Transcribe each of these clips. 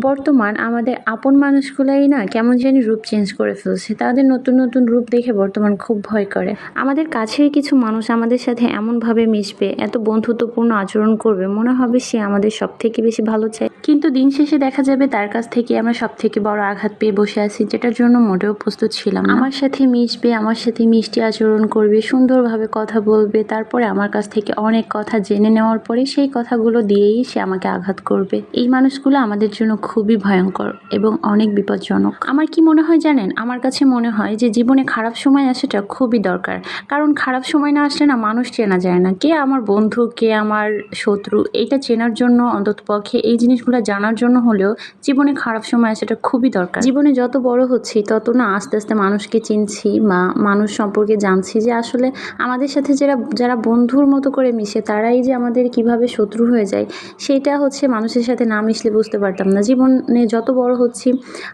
বর্তমান আমাদের আপন মানুষগুলাই না কেমন জানি রূপ চেঞ্জ করে ফেলছে। তাদের নতুন নতুন রূপ দেখে বর্তমান খুব ভয় করে। আমাদের কাছের কিছু মানুষ আমাদের সাথে এমনভাবে মিশবে, এত বন্ধুত্বপূর্ণ আচরণ করবে, মনে হবে সে আমাদের সব থেকে বেশি ভালো চায়। কিন্তু দিন শেষে দেখা যাবে তার কাছ থেকে আমরা সব থেকে বড় আঘাত পেয়ে বসে আছি, যেটার জন্য মোটেও প্রস্তুত ছিলাম আমার সাথে মিশবে, আমার সাথে মিষ্টি আচরণ করবে, সুন্দরভাবে কথা বলবে, তারপরে আমার কাছ থেকে অনেক কথা জেনে নেওয়ার পরে সেই কথাগুলো দিয়েই সে আমাকে আঘাত করবে। এই মানুষগুলো আমাদের জন্য খুবই ভয়ঙ্কর এবং অনেক বিপজ্জনক। আমার কি মনে হয় জানেন? আমার কাছে মনে হয় যে জীবনে খারাপ সময় আসাটা খুবই দরকার। কারণ খারাপ সময় না আসলে না মানুষ চেনা যায় না। কে আমার বন্ধু, কে আমার শত্রু এইটা চেনার জন্য অন্তত পক্ষে এই জিনিসগুলো জানার জন্য হলেও জীবনে খারাপ সময় আসাটা খুবই দরকার। জীবনে যত বড় হচ্ছি, তত না আস্তে আস্তে মানুষকে চিনছি বা মানুষ সম্পর্কে জানছি যে আসলে আমাদের সাথে যারা যারা বন্ধুর মতো করে মিশে, তারাই যে আমাদের কীভাবে শত্রু হয়ে যায়, সেটা হচ্ছে মানুষের সাথে না মিশলে বুঝতে পারতাম না। জীবনে যত বড় হচ্ছি,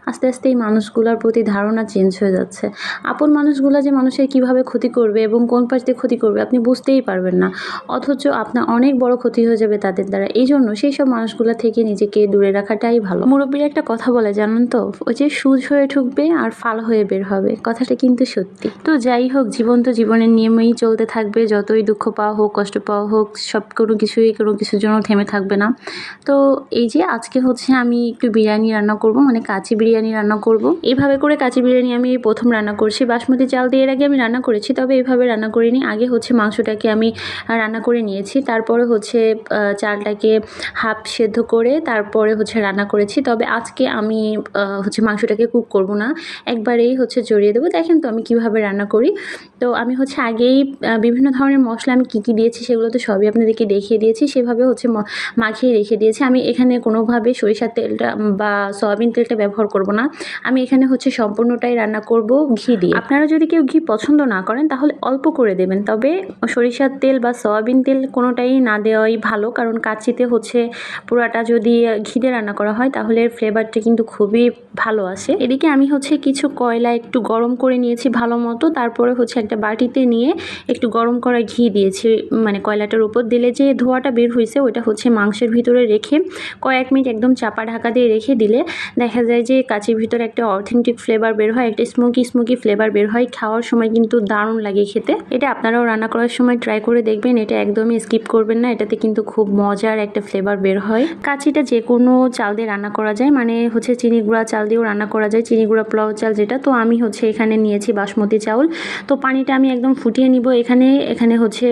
আস্তে আস্তে এই মানুষগুলোর প্রতি ধারণা চেঞ্জ হয়ে যাচ্ছে। আপন মানুষগুলো যে মানুষের কীভাবে ক্ষতি করবে এবং কোন পাশ ক্ষতি করবে আপনি বুঝতেই পারবেন না। অথচ আপনার অনেক বড় ক্ষতি হয়ে যাবে তাদের দ্বারা। এই জন্য সেই সব মানুষগুলো থেকে নিজেকে দূরে রাখাটাই ভালো। মুরব্বীর একটা কথা বলে, জানেন তো? ওই যে সুজ হয়ে ঠুকবে আর ফাল হয়ে বের হবে। কথাটা কিন্তু সত্যি। তো যাই হোক, জীবন তো জীবনের নিয়মেই চলতে থাকবে। যতই দুঃখ পাওয়া হোক, কষ্ট পাওয়া হোক, সব কোনো কিছুই কোনো কিছুর জন্য থেমে থাকবে না। তো এই যে আজকে হচ্ছে আমি একটু বিরিয়ানি রান্না করব মানে কাঁচি বিরিয়ানি রান্না করব। এইভাবে করে কাঁচি বিরিয়ানি আমি প্রথম রান্না করছি। বাসমতি চাল দিয়ে এর আগে আমি রান্না করেছি, তবে এইভাবে রান্না করিনি। আগে হচ্ছে মাংসটাকে আমি রান্না করে নিয়েছি। তারপরে হচ্ছে চালটাকে হাফ সেদ্ধ করে তারপরে হচ্ছে রান্না করেছি। তবে আজকে আমি হচ্ছে মাংসটাকে কুক করব না। একবারেই হচ্ছে জড়িয়ে দেবো। দেখেন তো আমি কীভাবে রান্না করি। তো আমি হচ্ছে আগেই বিভিন্ন ধরনের মশলা আমি কী কী দিয়েছি সেগুলো তো সবই আপনাদেরকে দেখিয়ে দিয়েছি। সেভাবে হচ্ছে মাখিয়ে রেখে দিয়েছি। আমি এখানে কোনোভাবে সরিষার তেলটা বা সয়াবিন তেলটা ব্যবহার করব না। আমি এখানে হচ্ছে সম্পূর্ণটাই রান্না করব ঘি দিয়ে। আপনারা যদি কেউ ঘি পছন্দ না করেন, তাহলে অল্প করে দেবেন। তবে সরিষার তেল বা সয়াবিন তেল কোনোটাই না দেওয়াই ভালো, কারণ কাচিতে হচ্ছে পুরাটা যদি ঘি দিয়ে রান্না করা হয়, তাহলে ফ্লেভারটা কিন্তু খুবই ভালো আসে। এদিকে আমি হচ্ছে কিছু কয়লা একটু গরম করে নিয়েছি ভালো মতো। তারপরে হচ্ছে একটা বাটিতে নিয়ে একটু গরম করা ঘি দিয়েছি। মানে কয়লাটার উপর দিলে যে ধোয়াটা বের হয়েছে ওইটা হচ্ছে মাংসের ভিতরে রেখে কয়েক মিনিট একদম চাপা দিয়ে রেখে দিলে দেখা যায় যে কাচির ভিতরে একটা অথেন্টিক ফ্লেভার বের হয়, একটা স্মোকি স্মোকি ফ্লেভার বের হয়, খাওয়ার সময় কিন্তু দারুণ লাগে খেতে। এটা আপনারাও রান্না করার সময় ট্রাই করে দেখবেন, এটা একদমই স্কিপ করবেন না, এটাতে কিন্তু খুব মজার একটা ফ্লেভার বের হয়। কাচিটা যে কোনো চাল দিয়ে রান্না করা যায় মানে হচ্ছে চিনি গুঁড়া চাল দিয়েও রান্না করা যায়, চিনি গুঁড়া পোলাও চাল যেটা। তো আমি হচ্ছে এখানে নিয়েছি বাসমতি চাউল। তো পানিটা আমি একদম ফুটিয়ে নিব এখানে এখানে হচ্ছে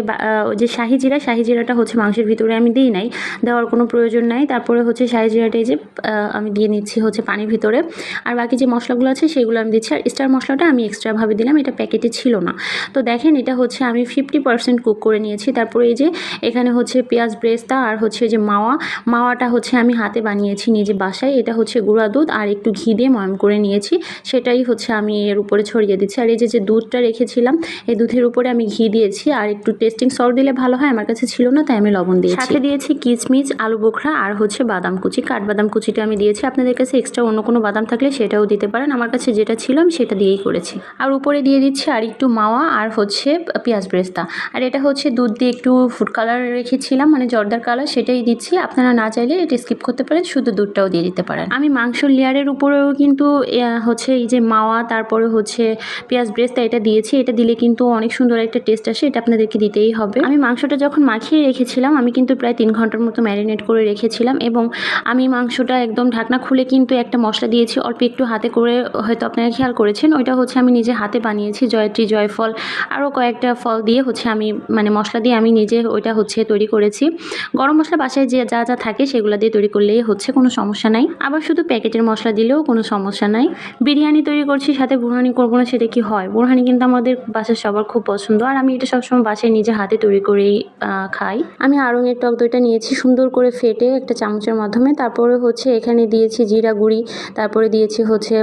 যে শাহি জিরা, শাহি জিরাটা হচ্ছে মাংসের ভিতরে আমি দিই নাই, দেওয়ার কোনো প্রয়োজন নাই। তারপরে হচ্ছে শাহি জিরাটা এই যে আমি দিয়ে নিচ্ছি হচ্ছে পানির ভিতরে। আর বাকি যে মশলাগুলো আছে সেগুলো আমি দিচ্ছি। আর স্টার মশলাটা আমি এক্সট্রাভাবে দিলাম, এটা প্যাকেটে ছিল না। তো দেখেন এটা হচ্ছে আমি ফিফটি পার্সেন্ট কুক করে নিয়েছি। তারপরে এই যে এখানে হচ্ছে পেঁয়াজ ব্রেস্তা আর হচ্ছে যে মাওয়া। মাওয়াটা হচ্ছে আমি হাতে বানিয়েছি নিজে বাসায়। এটা হচ্ছে গুঁড়া দুধ আর একটু ঘি দিয়ে ময়ম করে নিয়েছি। সেটাই হচ্ছে আমি এর উপরে ছড়িয়ে দিচ্ছি। আর এই যে যে দুধটা রেখেছিলাম, এই দুধের উপরে আমি ঘি দিয়েছি। আর একটু টেস্টিং সল্ট দিলে ভালো হয়। আমার কাছে ছিল না, তাই আমি লবণ দিয়েছি। সাথে দিয়েছি কিচমিচ আলু বোখরা আর হচ্ছে বাদাম কুচি, কাঠবাদাম কুচিটা আমি দিয়েছি, আপনাদের কাছে এক্সট্রা অন্য কোনো বাদাম থাকলে সেটাও দিতে পারেন। আমার কাছে যেটা ছিল আমি সেটা দিয়েই করেছি। আর উপরে দিয়ে দিচ্ছি আর একটু মাওয়া আর হচ্ছে পেঁয়াজ ব্রেস্তা। আর এটা হচ্ছে দুধ দিয়ে একটু ফুড কালার রেখেছিলাম মানে জর্দার কালার সেটাই দিচ্ছি। আপনারা না চাইলে এটা স্কিপ করতে পারেন, শুধু দুধটাও দিয়ে দিতে পারেন। আমি মাংসর লেয়ারের উপরেও কিন্তু হচ্ছে এই যে মাওয়া, তারপরে হচ্ছে পেঁয়াজ ব্রেস্তা এটা দিয়েছি। এটা দিলে কিন্তু অনেক সুন্দর একটা টেস্ট আসে, এটা আপনাদেরকে দিতেই হবে। আমি মাংসটা যখন মাখিয়ে রেখেছিলাম, আমি কিন্তু প্রায় তিন ঘণ্টার মতো ম্যারিনেট করে রেখেছিলাম এবং আমি মাংসটা একদম ঢাকনা খুলে কিন্তু একটা মশলা দিয়েছি। অল্প একটু হাতে করে হয়তো আপনারা খেয়াল করেছেন। ওইটা হচ্ছে আমি নিজে হাতে বানিয়েছি জয়ত্রী জয়ফল। আরও কয়েকটা ফল দিয়ে হচ্ছে আমি মানে মশলা দিয়ে আমি নিজে ওইটা হচ্ছে তৈরি করেছি। গরম মশলা বাসায় যে যা যা থাকে সেগুলো দিয়ে তৈরি করলেই হচ্ছে, কোনো সমস্যা নাই। আবার শুধু প্যাকেটের মশলা দিলেও কোনো সমস্যা নাই। বিরিয়ানি তৈরি করছি, সাথে বুরহানি করব না, সেটা কি হয়? বুরহানি কিন্তু আমাদের বাসার সবার খুব পছন্দ। আর আমি এটা সবসময় বাসায় নিজে হাতে তৈরি করেই খাই। আমি আড়ঙের টক দইটা নিয়েছি, সুন্দর করে ফেটে একটা চামচের মাধ্যমে। তারপরে হচ্ছে এখানে দিয়েছি জিরা গুঁড়ি, তারপরে দিয়েছি হচ্ছে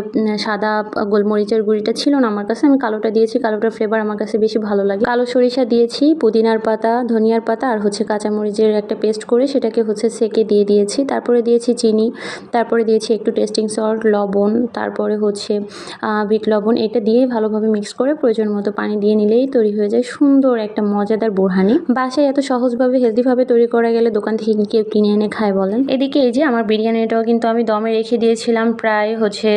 সাদা গোলমরিচের গুঁড়িটা ছিল না আমার কাছে, আমি কালোটা দিয়েছি কালোটার ফ্লেভার আমার কাছে বেশি ভালো লাগে। কালো সরিষা দিয়েছি, পুদিনার পাতা, ধনিয়ার পাতা আর হচ্ছে কাঁচামরিচের একটা পেস্ট করে সেটাকে হচ্ছে সেকে দিয়ে দিয়েছি। তারপরে দিয়েছি চিনি, তারপরে দিয়েছি একটু টেস্টিং সল্ট লবণ, তারপরে হচ্ছে বিট লবণ, এটা দিয়ে ভালোভাবে মিক্স করে প্রয়োজন মতো পানি দিয়ে নিলেই তৈরি হয়ে যায় সুন্দর একটা মজাদার বোরহানি। বাসায় এত সহজভাবে হেলদিভাবে তৈরি করা গেলে দোকান থেকে কেউ কিনে এনে খায় বলেন? এদিকে এই যে আমার বিরিয়ানির এটাও কিন্তু আমি দমে রেখে দিয়েছিলাম প্রায় হচ্ছে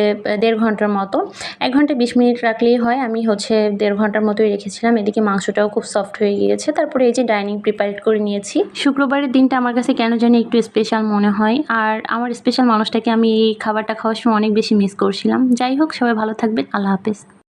দেড় ঘণ্টার মতো। এক ঘণ্টা বিশ মিনিট রাখলেই হয়, আমি হচ্ছে দেড় ঘণ্টার মতোই রেখেছিলাম। এদিকে মাংসটাও খুব সফট হয়ে গিয়েছে। তারপরে এই যে ডাইনিং প্রিপারেট করে নিয়েছি। শুক্রবারের দিনটা আমার কাছে কেন জানি একটু স্পেশাল মনে হয়। আর আমার স্পেশাল মানুষটাকে আমি এই খাবারটা খাওয়ার সময় অনেক বেশি মিস করছিলাম। যাই হোক, সবাই ভালো থাকবেন। আল্লাহ হাফেজ।